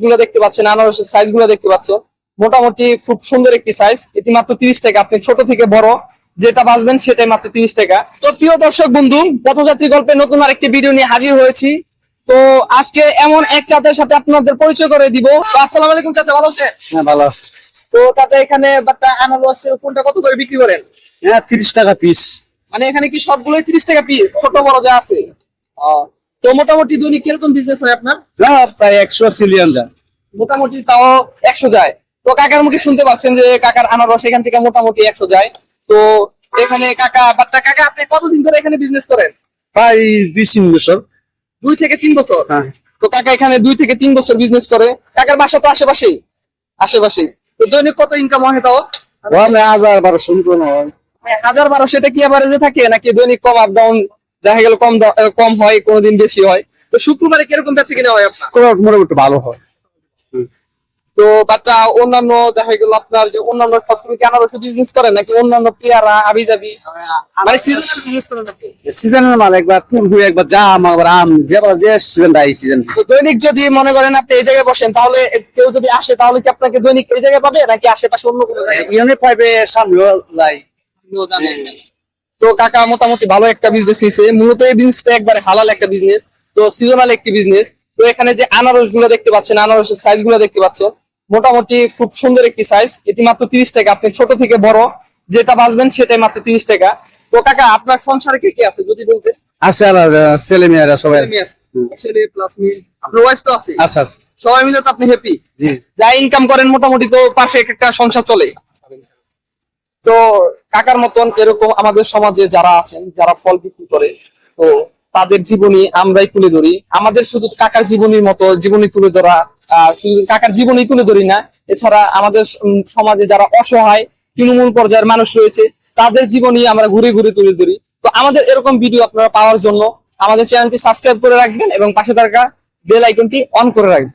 গুলো দেখতে পাচ্ছেন আনারসের সাইজগুলো দেখতে পাচ্ছেন মোটামুটি খুব সুন্দর একটি সাইজ এটি মাত্র তিরিশ টাকা। আপনি ছোট থেকে বড় যেটা বাঁচবেন সেটাই মাত্র তিরিশ টাকা। তো প্রিয় দর্শক বন্ধু পথযাত্রী গল্পে নতুন আরেকটি ভিডিও নিয়ে হাজির হয়েছি। তো আজকে এমন এক চাচার সাথে আপনাদের পরিচয় করে দিব। আসসালাম আলাইকুম চাচা ভালো আছেন? হ্যাঁ ভালো আছে। তো চাচা এখানে বাটা আনারস কোনটা কত করে বিক্রি করেন? হ্যাঁ তিরিশ টাকা পিস মানে এখানে কি সবগুলোই তিরিশ টাকা পিস ছোট বড় যা আছে। তো মোটামুটি দৈনিক কীরকম বিজনেস হয় আপনার? না প্রায় একশো সিলিয়ন যা মোটামুটি তাও একশো যায়। তো কাকার মুখে শুনতে পাচ্ছেন যে কাকার আনারস এখান থেকে মোটামুটি একশো যায়। তো এখানে কাকা বাট্টা কাকা আপনি কতদিন ধরে এখানে বিজনেস করেন? প্রায় দুই তিন বছর। দুই থেকে তিন বছর? হ্যাঁ। তো কাকা এখানে দুই থেকে তিন বছর বিজনেস করে। কাকার বাসা তো আশেপাশেই। আশেপাশেই। তো দৈনিক কত ইনকাম হয় তাও? হাজার বারোশো হাজার। বারোশো এটা কি অ্যাভারেজে থাকে নাকি দৈনিক কম আপ ডাউন দেখা গেল কম কম হয় কোনোদিন বেশি হয়। তো শুক্রবারে কীরকম বেচে কিনা হয় আপনার? কোনো মোটামুটি ভালো হয়। তো বাচ্চা অন্যান্য দেখা গেল আপনার যে অন্যান্য সবসময় কি আনারস বিজনেস করেন নাকি অন্যান্য পেয়ারা আবি যাবি মানে সিজনাল বিজনেস করেন আপনি সিজনের মাল একবার তুলবু একবার জাম আবার আম যেবার যে সিজন এই সিজন তো দৈনিক যদি মনে করেন আপনি এই জায়গায় বসেন তাহলে কেউ যদি আসে তাহলে কি আপনাকে দৈনিক এই জায়গায় পাবে নাকি আশেপাশে অন্য কোনো জায়গায়? ইউনি পাইবে সামনেও লাই। তো কাকা মোটামুটি ভালো একটা বিজনেস নিছে। মূলত এই বিজনেসটা একবারে হালাল একটা বিজনেস তো সিজনাল একটি বিজনেস তো এখানে যে আনারসগুলো দেখতে পাচ্ছেন আনারসের সাইজগুলো দেখতে পাচ্ছেন মোটামুটি খুব সুন্দর একটি সাইজ এটি মাত্র তিরিশ টাকা আপনি ছোট থেকে বড় যেটা বাঁচবেন সেটাই মাত্র তিরিশ টাকা। তো কাকা আপনার সংসারে কে কে আছে যদি বলতে আছে আর ছেলে মেয়েরা সবাই ছেলে। প্লাস মেয়ে। আপনার ওয়াইফ তো আছে? আচ্ছা সবাই মিলে তো আপনি হ্যাপি যা ইনকাম করেন মোটামুটি তো পারফেক্ট একটা সংসার চলে। তো কাকার মতন এরকম আমাদের সমাজে যারা আছেন, যারা ফল বিক্রি করে, তো তাদের জীবনী আমরাই তুলে ধরি। আমাদের শুধু কাকার জীবনীর মতো জীবনী তুলে ধরা কাকার জীবনী তুলে ধরি না, এছাড়া আমাদের সমাজে যারা অসহায়, তৃণমূল পর্যায়ের মানুষ রয়েছে, তাদের জীবনী আমরা ঘুরে ঘুরে তুলে ধরি। তো আমাদের এরকম ভিডিও আপনারা পাওয়ার জন্য আমাদের চ্যানেলটি সাবস্ক্রাইব করে রাখবেন এবং পাশে থাকা বেল আইকনটি অন করে রাখবেন।